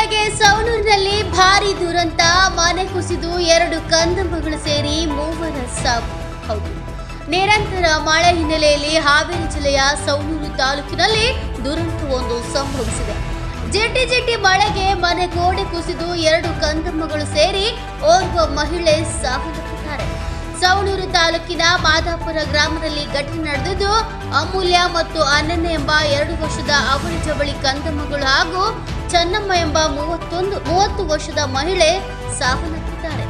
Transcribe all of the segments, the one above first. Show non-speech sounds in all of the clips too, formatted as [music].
ಬೆಳಗ್ಗೆ ಸವಣೂರಿನಲ್ಲಿ ಭಾರಿ ದುರಂತ, ಮನೆ ಕುಸಿದು ಎರಡು ಕಂದಮ್ಮಗಳು ಸೇರಿ ಮೂವರ ಸಾವು ಹೌದು. ನಿರಂತರ ಮಳೆ ಹಿನ್ನೆಲೆಯಲ್ಲಿ ಹಾವೇರಿ ಜಿಲ್ಲೆಯ ಸವಣೂರು ತಾಲೂಕಿನಲ್ಲಿ ದುರಂತವೊಂದು ಸಂಭವಿಸಿದೆ. ಜೆಟಿ ಜೆಟಿ ಮಳೆಗೆ ಮನೆ ಗೋಡೆ ಕುಸಿದು ಎರಡು ಕಂದಮ್ಮಗಳು ಸೇರಿ ಓರ್ವ ಮಹಿಳೆ ಸಾವನ್ನಪ್ಪಿದ್ದಾರೆ. ಸವಣೂರು ತಾಲೂಕಿನ ಮಾದಾಪುರ ಗ್ರಾಮದಲ್ಲಿ ಘಟನೆ ನಡೆದಿದ್ದು, ಅಮೂಲ್ಯ ಮತ್ತು ಅನನ್ಯ ಎಂಬ ಎರಡು ವರ್ಷದ ಅವಳಿ ಜವಳಿ ಕಂದಮ್ಮಗಳು ಹಾಗೂ ಚನ್ನಮ್ಮ ಎಂಬ ಮೂವತ್ತೊಂದು, ಮೂವತ್ತು ವರ್ಷದ ಮಹಿಳೆ ಸಾವನ್ನಪ್ಪಿದ್ದಾರೆ.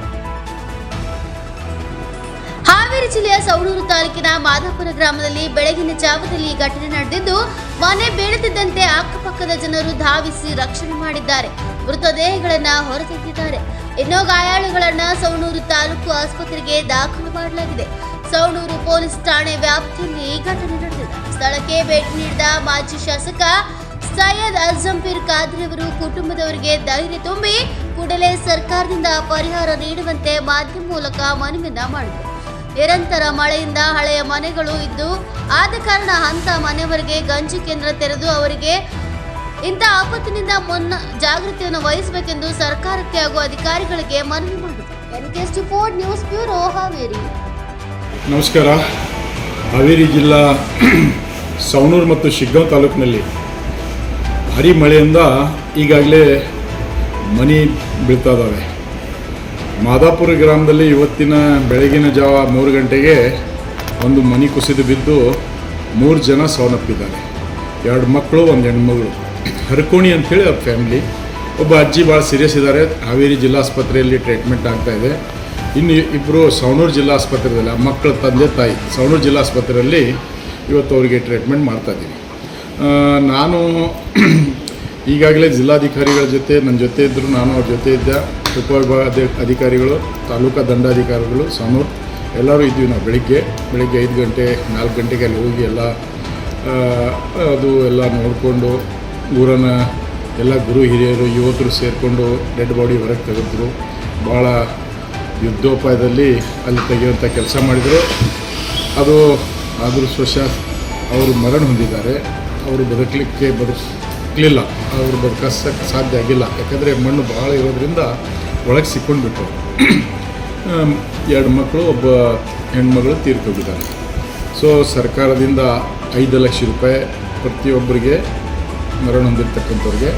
ಹಾವೇರಿ ಜಿಲ್ಲೆಯ ಸವಣೂರು ತಾಲೂಕಿನ ಮಾಧವಪುರ ಗ್ರಾಮದಲ್ಲಿ ಬೆಳಗಿನ ಜಾವದಲ್ಲಿ ಈ ಘಟನೆ ನಡೆದಿದ್ದು, ಮನೆ ಬೀಳುತ್ತಿದ್ದಂತೆ ಅಕ್ಕಪಕ್ಕದ ಜನರು ಧಾವಿಸಿ ರಕ್ಷಣೆ ಮಾಡಿದ್ದಾರೆ. ಮೃತದೇಹಗಳನ್ನ ಹೊರತೆಗೆದಿದ್ದಾರೆ. ಇನ್ನು ಗಾಯಾಳುಗಳನ್ನ ಸೌಣೂರು ತಾಲೂಕು ಆಸ್ಪತ್ರೆಗೆ ದಾಖಲು ಮಾಡಲಾಗಿದೆ. ಸೌಣೂರು ಪೊಲೀಸ್ ಠಾಣೆ ವ್ಯಾಪ್ತಿಯಲ್ಲಿ ಈ ಘಟನೆ ನಡೆದಿದೆ. ಸ್ಥಳಕ್ಕೆ ಭೇಟಿ ನೀಡಿದ ಮಾಜಿ ಶಾಸಕ ಸೈಯದ್ ಅಜಂಪೀರ್ ಖಾದ್ರಿ ಅವರು ಕುಟುಂಬದವರಿಗೆ ಧೈರ್ಯ ತುಂಬಿ ಕೂಡಲೇ ಸರ್ಕಾರದಿಂದ ಪರಿಹಾರ ನೀಡುವಂತೆ ಮಾಧ್ಯಮ ಮೂಲಕ ಮನವಿಯನ್ನ ಮಾಡಿದರು. ನಿರಂತರ ಮಳೆಯಿಂದ ಹಳೆಯ ಮನೆಗಳು ಇದ್ದು, ಆದ ಕಾರಣ ಅಂತ ಮನೆಯವರಿಗೆ ಗಂಜಿ ಕೇಂದ್ರ ತೆರೆದು ಅವರಿಗೆ ಇಂಥ ಆಪತ್ತಿನಿಂದ ಮುನ್ನ ಜಾಗೃತಿಯನ್ನು ವಹಿಸಬೇಕೆಂದು ಸರ್ಕಾರಕ್ಕೆ ಹಾಗೂ ಅಧಿಕಾರಿಗಳಿಗೆ ಮನವಿ ಮಾಡಿದರು. News bureau, Haveri. ನಮಸ್ಕಾರ. ಹಾವೇರಿ ಜಿಲ್ಲಾ, ಸವಣೂರು ಮತ್ತು ಶಿಗ್ಗಾಂವ್ ತಾಲೂಕಿನಲ್ಲಿ ಭಾರಿ ಮಳೆಯಿಂದ ಈಗಾಗಲೇ ಮನೆ ಬೀಳ್ತಾ ಇದ್ದಾವೆ ಮಾದಾಪುರ ಗ್ರಾಮದಲ್ಲಿ ಇವತ್ತಿನ ಬೆಳಗಿನ ಜಾವ ಮೂರು ಗಂಟೆಗೆ ಒಂದು ಮನೆ ಕುಸಿದು ಬಿದ್ದು ಮೂರು ಜನ ಸಾವನ್ನಪ್ಪಿದ್ದಾರೆ. ಎರಡು ಮಕ್ಕಳು ಒಂದು ಹೆಣ್ಮಗಳು. ಹರಕೋಣಿ ಅಂಥೇಳಿ ಅವ್ರ ಫ್ಯಾಮಿಲಿ. ಒಬ್ಬ ಅಜ್ಜಿ ಭಾಳ ಸೀರಿಯಸ್ ಇದ್ದಾರೆ ಹಾವೇರಿ ಜಿಲ್ಲಾಸ್ಪತ್ರೆಯಲ್ಲಿ ಟ್ರೀಟ್ಮೆಂಟ್ ಆಗ್ತಾಯಿದೆ ಇನ್ನು ಇಬ್ಬರು ಸವಣೂರು ಜಿಲ್ಲಾಸ್ಪತ್ರೆಯಲ್ಲಿ ಮಕ್ಕಳ ತಂದೆ ತಾಯಿ. ಸವಣೂರು ಜಿಲ್ಲಾಸ್ಪತ್ರೆಯಲ್ಲಿ ಇವತ್ತು ಅವರಿಗೆ ಟ್ರೀಟ್ಮೆಂಟ್ ಮಾಡ್ತಾ ಇದ್ದೀವಿ ಆ, ನಾನು [clears throat] ಈಗಾಗಲೇ ಜಿಲ್ಲಾಧಿಕಾರಿಗಳ ಜೊತೆ ನನ್ನ ಜೊತೆ ಇದ್ದರು ನಾನು ಅವ್ರ ಜೊತೆ ಇದ್ದೆ. ಉಪವಿಭಾಗ ಅಧಿಕಾರಿಗಳು, ತಾಲೂಕಾ ದಂಡಾಧಿಕಾರಿಗಳು ಸಮೂರ್ ಎಲ್ಲರೂ ಇದ್ವಿ ನಾವು ಬೆಳಿಗ್ಗೆ. ಬೆಳಿಗ್ಗೆ ಐದು ಗಂಟೆ, ನಾಲ್ಕು ಗಂಟೆಗೆ ಅಲ್ಲಿ ಹೋಗಿ ಎಲ್ಲ ಅದು ಎಲ್ಲ ನೋಡಿಕೊಂಡು ಊರನ್ನ ಎಲ್ಲ ಗುರು ಹಿರಿಯರು, ಯುವಕರು ಸೇರಿಕೊಂಡು ಡೆಡ್ ಬಾಡಿ ಹೊರಗೆ ತೆಗೆದ್ರು. ಭಾಳ ಯುದ್ಧೋಪಾಯದಲ್ಲಿ ಅಲ್ಲಿ ತೆಗೆಯುವಂಥ ಕೆಲಸ ಮಾಡಿದರು. ಅದು ಅದೃಷ್ಟವಶ ಅವರು ಮರಣ ಹೊಂದಿದ್ದಾರೆ. ಅವರು ಬದುಕಲಿಕ್ಕೆ ಬದುಕಲಿಲ್ಲ. ಅವರು ಬದುಕಿಸೋಕ್ಕೆ ಸಾಧ್ಯ ಆಗಿಲ್ಲ. ಯಾಕಂದರೆ ಮಣ್ಣು ಭಾಳ ಇರೋದ್ರಿಂದ ಒಳಗೆ ಸಿಕ್ಕೊಂಡ್ಬಿಟ್ರು ಆಮ್, ಎರಡು ಮಕ್ಕಳು ಒಬ್ಬ ಹೆಣ್ಮಗಳು ತೀರ್ಕೊಂಡಿದ್ದಾರೆ ಸೊ ಸರ್ಕಾರದಿಂದ ಐದು ಲಕ್ಷ ರೂಪಾಯಿ ಪ್ರತಿಯೊಬ್ಬರಿಗೆ ಮರಣ ಹೊಂದಿರ್ತಕ್ಕಂಥವ್ರಿಗೆ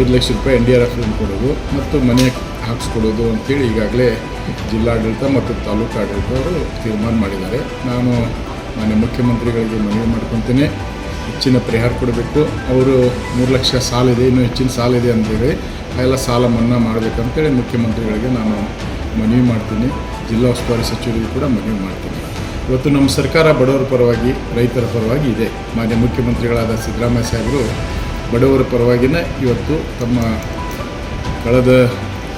ಐದು ಲಕ್ಷ ರೂಪಾಯಿ ಎನ್ ಡಿ ಆರ್ ಎಫ್ ಕೊಡೋದು ಮತ್ತು ಮನೆ ಹಾಕಿಸ್ಕೊಡೋದು ಅಂತೇಳಿ ಈಗಾಗಲೇ ಜಿಲ್ಲಾಡಳಿತ ಮತ್ತು ತಾಲೂಕು ಆಡಳಿತವರು ತೀರ್ಮಾನ ಮಾಡಿದ್ದಾರೆ. ನಾನು ಮಾನ್ಯ ಮುಖ್ಯಮಂತ್ರಿಗಳಿಗೆ ಮನವಿ ಮಾಡ್ಕೊತೀನಿ ಹೆಚ್ಚಿನ ಪರಿಹಾರ ಕೊಡಬೇಕು. ಅವರು ಮೂರು ಲಕ್ಷ ಸಾಲ ಇದೆ, ಇನ್ನೂ ಹೆಚ್ಚಿನ ಸಾಲ ಇದೆ ಅಂತೇಳಿ ಎಲ್ಲ ಸಾಲ ಮನ್ನಾ ಮಾಡಬೇಕಂತೇಳಿ ಮುಖ್ಯಮಂತ್ರಿಗಳಿಗೆ ನಾನು ಮನವಿ ಮಾಡ್ತೀನಿ. ಜಿಲ್ಲಾ ಉಸ್ತುವಾರಿ ಸಚಿವರಿಗೂ ಕೂಡ ಮನವಿ ಮಾಡ್ತೀನಿ. ಇವತ್ತು ನಮ್ಮ ಸರ್ಕಾರ ಬಡವರ ಪರವಾಗಿ, ರೈತರ ಪರವಾಗಿ ಇದೆ. ಮಾನ್ಯ ಮುಖ್ಯಮಂತ್ರಿಗಳಾದ ಸಿದ್ದರಾಮಯ್ಯ ಸಾಹೇಬರು ಬಡವರ ಪರವಾಗಿನೇ ಇವತ್ತು ತಮ್ಮ ಕಳೆದ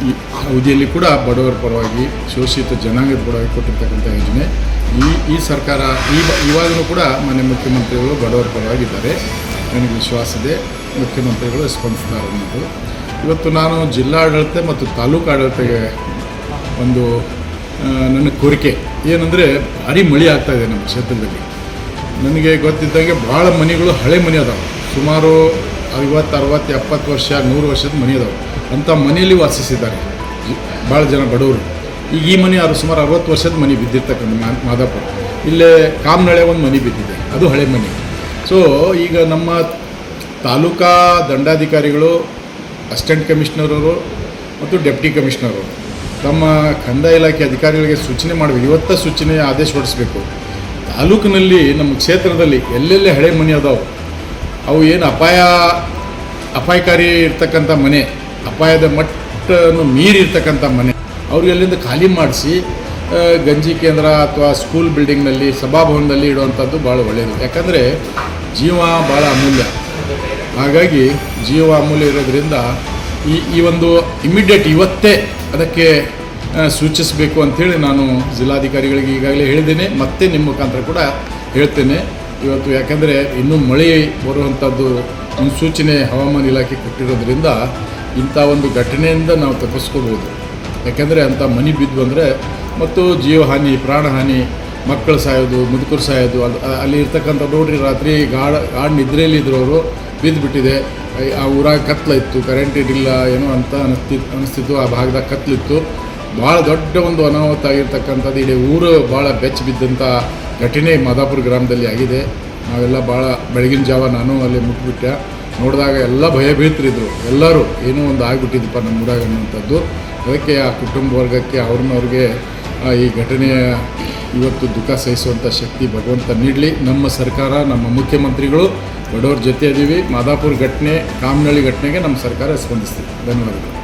ಈ ಅವಧಿಯಲ್ಲಿ ಕೂಡ ಬಡವರ ಪರವಾಗಿ, ಶೋಷಿತ ಜನಾಂಗದ ಪರವಾಗಿ ಕೊಟ್ಟಿರ್ತಕ್ಕಂಥ ಯೋಜನೆ. ಈ ಈ ಸರ್ಕಾರ, ಈ ಇವಾಗಲೂ ಕೂಡ ಮಾನ್ಯ ಮುಖ್ಯಮಂತ್ರಿಗಳು ಬಡವರ ಪರವಾಗಿದ್ದಾರೆ ನನಗೆ ವಿಶ್ವಾಸ ಇದೆ. ಮುಖ್ಯಮಂತ್ರಿಗಳು ಸ್ಪಂದಿಸ್ತಾರೆ ಅನ್ನೋದು. ಇವತ್ತು ನಾನು ಜಿಲ್ಲಾಡಳಿತ ಮತ್ತು ತಾಲೂಕು ಆಡಳಿತಗೆ ಒಂದು ನನ್ನ ಕೋರಿಕೆ. ಏನಂದರೆ ಭಾರಿ ಮಳೆ ಆಗ್ತಾ ಇದೆ ನಮ್ಮ ಕ್ಷೇತ್ರದಲ್ಲಿ. ನನಗೆ ಗೊತ್ತಿದ್ದಂಗೆ ಭಾಳ ಮನೆಗಳು ಹಳೆ ಮನೆ ಅದಾವೆ. ಸುಮಾರು ಐವತ್ತು, ಅರವತ್ತು, ಎಪ್ಪತ್ತು ವರ್ಷ, ನೂರು ವರ್ಷದ ಮನೆ ಅದಾವೆ. ಅಂಥ ಮನೆಯಲ್ಲಿ ವಾಸಿಸಿದ್ದಾರೆ. ಭಾಳ ಜನ ಬಡವರು. ಈಗ ಈ ಮನೆ ಅದು ಸುಮಾರು ಅರವತ್ತು ವರ್ಷದ ಮನೆ ಬಿದ್ದಿರ್ತಕ್ಕಂಥ ಮಾದಾಪುರ. ಇಲ್ಲೇ ಕಾಮನಳೆ ಒಂದು ಮನೆ ಬಿದ್ದಿದೆ. ಅದು ಹಳೆ ಮನೆ. ಸೊ ಈಗ ನಮ್ಮ ತಾಲೂಕಾ ದಂಡಾಧಿಕಾರಿಗಳು, ಅಸಿಸ್ಟೆಂಟ್ ಕಮಿಷನರವರು ಮತ್ತು ಡೆಪ್ಟಿ ಕಮಿಷನರು ತಮ್ಮ ಕಂದಾಯ ಇಲಾಖೆ ಅಧಿಕಾರಿಗಳಿಗೆ ಸೂಚನೆ ಮಾಡಬೇಕು ಇವತ್ತ ಸೂಚನೆ ಆದೇಶ ಹೊರಡಿಸ್ಬೇಕು. ತಾಲೂಕಿನಲ್ಲಿ, ನಮ್ಮ ಕ್ಷೇತ್ರದಲ್ಲಿ ಎಲ್ಲೆಲ್ಲಿ ಹಳೆ ಮನೆ ಅದಾವೆ, ಅವು ಏನು ಅಪಾಯ, ಅಪಾಯಕಾರಿ ಇರ್ತಕ್ಕಂಥ ಮನೆ, ಅಪಾಯದ ಮಟ್ಟನ್ನು ಮೀರಿ ಇರ್ತಕ್ಕಂಥ ಮನೆ. ಅವ್ರಿಗೆ ಅಲ್ಲಿಂದ ಖಾಲಿ ಮಾಡಿಸಿ ಗಂಜಿ ಕೇಂದ್ರ ಅಥವಾ ಸ್ಕೂಲ್ ಬಿಲ್ಡಿಂಗ್ನಲ್ಲಿ ಸಭಾಭವನದಲ್ಲಿ ಇಡುವಂಥದ್ದು ಭಾಳ ಒಳ್ಳೆಯದು ಯಾಕಂದರೆ ಜೀವ ಭಾಳ ಅಮೂಲ್ಯ. ಹಾಗಾಗಿ ಜೀವ ಅಮೂಲ್ಯ ಇರೋದ್ರಿಂದ ಈ ಈ ಒಂದು ಇಮಿಡಿಯೇಟ್ ಇವತ್ತೇ ಅದಕ್ಕೆ ಸೂಚಿಸಬೇಕು ಅಂಥೇಳಿ ನಾನು ಜಿಲ್ಲಾಧಿಕಾರಿಗಳಿಗೆ ಈಗಾಗಲೇ ಹೇಳಿದ್ದೇನೆ. ಮತ್ತೆ ನಿಮ್ಮ ಮುಖಾಂತರ ಕೂಡ ಹೇಳ್ತೇನೆ. ಇವತ್ತು ಯಾಕಂದರೆ ಇನ್ನೂ ಮಳೆ ಬರುವಂಥದ್ದು ಮುನ್ಸೂಚನೆ ಹವಾಮಾನ ಇಲಾಖೆ ಕೊಟ್ಟಿರೋದ್ರಿಂದ ಇಂಥ ಒಂದು ಘಟನೆಯಿಂದ ನಾವು ತಪ್ಪಿಸ್ಕೋಬೋದು. ಯಾಕಂದರೆ ಅಂಥ ಮನೆ ಬಿದ್ದು ಬಂದರೆ ಮತ್ತು ಜೀವಹಾನಿ, ಪ್ರಾಣಹಾನಿ, ಮಕ್ಕಳು ಸಾಯೋದು, ಮುದುಕರು ಸಾಯೋದು ಅಲ್ಲಿ ಅಲ್ಲಿ ಇರ್ತಕ್ಕಂಥ ನೋಡ್ರಿ ರಾತ್ರಿ ಗಾಢ ಗಾಢ ನಿದ್ರೆಯಲ್ಲಿ ಇದ್ರವರು ಬಿದ್ದುಬಿಟ್ಟಿದೆ ಆ ಊರಾಗ ಕತ್ಲಿತ್ತು ಕರೆಂಟ್ ಇರಲಿಲ್ಲ ಏನೋ ಅಂತ ಅನಿಸ್ತಿ ಅನಿಸ್ತಿತ್ತು, ಆ ಭಾಗದಾಗ ಕತ್ಲಿತ್ತು ಭಾಳ ದೊಡ್ಡ ಒಂದು ಅನಾಹುತ ಆಗಿರ್ತಕ್ಕಂಥದ್ದು ಇಡೀ ಊರು ಭಾಳ ಬೆಚ್ಚ ಬಿದ್ದಂಥ ಘಟನೆ ಮಾದಾಪುರ ಗ್ರಾಮದಲ್ಲಿ ಆಗಿದೆ. ನಾವೆಲ್ಲ ಭಾಳ ಬೆಳಗಿನ ಜಾವ ನಾನು ಅಲ್ಲಿ ಮುಟ್ಬಿಟ್ಟೆ. ನೋಡಿದಾಗ ಎಲ್ಲ ಭಯಭೀತರಿದ್ರು ಎಲ್ಲರೂ ಏನೋ ಒಂದು ಆಗಿಬಿಟ್ಟಿದ್ದಪ್ಪ ನಮ್ಮ ಊರಾಗ ಅನ್ನುವಂಥದ್ದು. ಅದಕ್ಕೆ ಆ ಕುಟುಂಬ ವರ್ಗಕ್ಕೆ ಅವ್ರನ್ನವ್ರಿಗೆ ಈ ಘಟನೆಯ ಇವತ್ತು ದುಃಖ ಸಹಿಸುವಂಥ ಶಕ್ತಿ ಭಗವಂತ ನೀಡಲಿ. ನಮ್ಮ ಸರ್ಕಾರ, ನಮ್ಮ ಮುಖ್ಯಮಂತ್ರಿಗಳು ಬಡವ್ರ ಜೊತೆ ಇದ್ದೀವಿ ಮಾದಾಪುರ ಘಟನೆ ಕಾಮನಹಳ್ಳಿ ಘಟನೆಗೆ ನಮ್ಮ ಸರ್ಕಾರ ಸ್ಪಂದಿಸ್ತೀವಿ. ಧನ್ಯವಾದಗಳು.